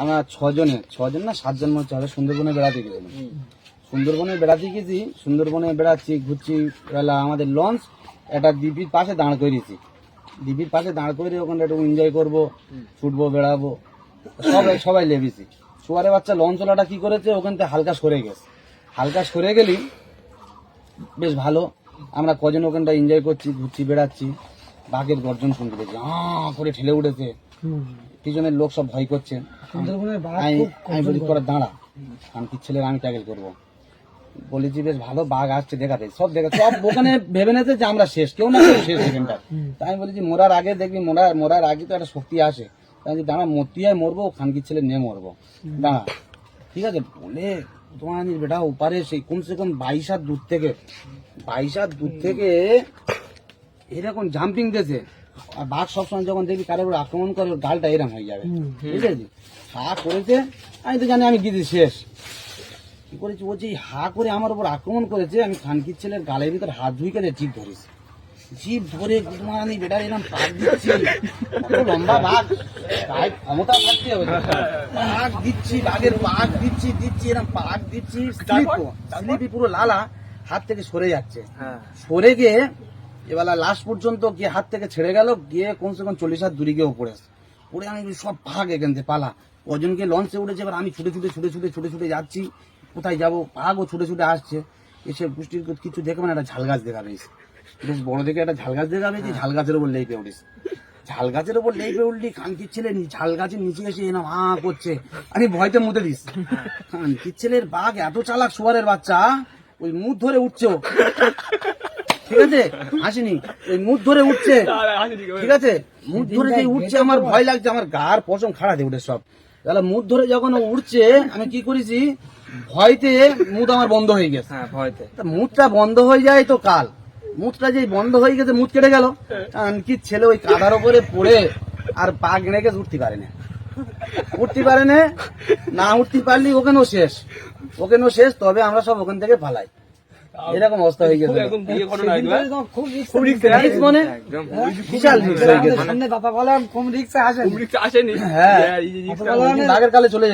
আমরা ছজনে ছজন না সাতজন মতো হবে সুন্দরবনে বেড়াতে গেছিলাম। সুন্দরবনে বেড়াতে গেছি সুন্দরবনে বেড়াচ্ছি ঘুরছি বেলা আমাদের লঞ্চ একটা দ্বীপির পাশে দাঁড় করিয়েছি। দ্বীপির পাশে দাঁড় করে ওখানে একটু এনজয় করব ছুটবো বেড়াবো সবাই সবাই লেবেছি শুয়ারে বাচ্চা লঞ্চওয়ালাটা কি করেছে? ওখান থেকে হালকা সরে গেছে। হালকা সরে গেলি বেশ ভালো। আমরা কজন ওখানটা এনজয় করছি ঘুরছি বেড়াচ্ছি। বাঘের গর্জন শুনতে পেয়েছি আহ করে ঠেলে উঠেছে। পিছনের লোক সব ভয় করছে। সুন্দরবনের বাঘ আমি খুব আমি বলি তোরা দাঁড়া শান্তির ছেলের আমি ট্যাকেল করব। বলেছি বেশ ভালো বাঘ আসছে দেখাতে সব দেখা সব ওখানে ভেবে নেছে যে আমরা শেষ কেউ না কেউ শেষ এখানটা তাই আমি বলেছি মরার আগে দেখবি মরার মরার আগে তো একটা শক্তি আসে। তাই আমি দাঁড়া মরতে হয় মরবো খানকির ছেলে নিয়ে মরবো। দাঁড়া ঠিক আছে বলে তোমার আমি বেটা ওপারে সেই কমসে কম বাইশ হাত দূর থেকে বাইশ হাত দূর থেকে এরকম জাম্পিং দিয়েছে। আর বাঘ সবসময় যখন দেখবি কারোর উপর আক্রমণ করে ওর গালটা এরম হয়ে যাবে। ঠিক আছে হা করেছে আমি তো জানি আমি গিয়ে শেষ। কি করেছি? বলছি এই হা করে আমার উপর আক্রমণ করেছে আমি খানকির ছেলের গালের ভিতর হাত ধুইকে জিপ ধরেছি। জিপ ধরে আমি বেটার এরকম পাক দিচ্ছি। কত লম্বা বাঘ। গায়ে ক্ষমতা থাকতে হবে। পাক দিচ্ছি বাঘের পাক দিচ্ছি দিচ্ছি এরকম পাক দিচ্ছি। স্লিপি পুরো লালা হাত থেকে সরে যাচ্ছে। সরে গিয়ে এবার লাস্ট পর্যন্ত গিয়ে হাত থেকে ছেড়ে গেল, গিয়ে কমসে কম চল্লিশ হাত দূরে গিয়ে পড়ে পড়ে আমি সব ভাগ এখান থেকে পালা। কজনকে লঞ্চে উঠেছে, এবার আমি ছুটে ছুটে ছুটে ছুটে ছুটে ছুটে যাচ্ছি। কোথায় যাব? ভাগও ছুটে ছুটে আসছে। এসে পুষ্টির কিছু দেখে মানে একটা ঝাল গাছ দেখা পেয়েছি। বেশ বড় দেখে একটা ঝাল গাছ দেখা পেয়েছি, ঝাল গাছের উপর লেপে উঠিস ঝাল গাছের উপর লেপে উঠলি খানকির ছেলে ঝাল গাছের নিচে এসে এরম হা করছে। আমি ভয়তে মুতে দিস। খানকির ছেলের বাঘ, এত চালাক শুয়ারের বাচ্চা, ওই মুখ ধরে উঠছে। ঠিক আছে? আসেনি ওই মুখ ধরে উঠছে। ঠিক আছে। মুখ ধরে যে উঠছে আমার ভয় লাগছে আমার গার পশম খাড়া দিয়ে উঠে সব। তাহলে মুখ ধরে যখন উঠছে আমি কি করেছি? ভয়তে মুখ আমার বন্ধ হয়ে গেছে। হ্যাঁ ভয়তে। তা মুখটা বন্ধ হয়ে যায় তো কাল। মুখটা যে বন্ধ হয়ে গেছে মুখ কেটে গেল। কি ছেলে ওই কাদার উপরে পড়ে আর পা গেড়ে গেছে উঠতে পারে না। উঠতে পারে না না উঠতে পারলি ওখানেও শেষ। ওখানেও শেষ তবে আমরা সব ওখান থেকে পালাই। এরকম অবস্থা হয়ে গেছে। খুব খুব রিস্ক মানে? বিশাল রিস্ক। হয়ে গেছে। সামনে বাবা বলেন কম রিক্সে আসেন। আসেনি। হ্যাঁ। আগের কালে চলে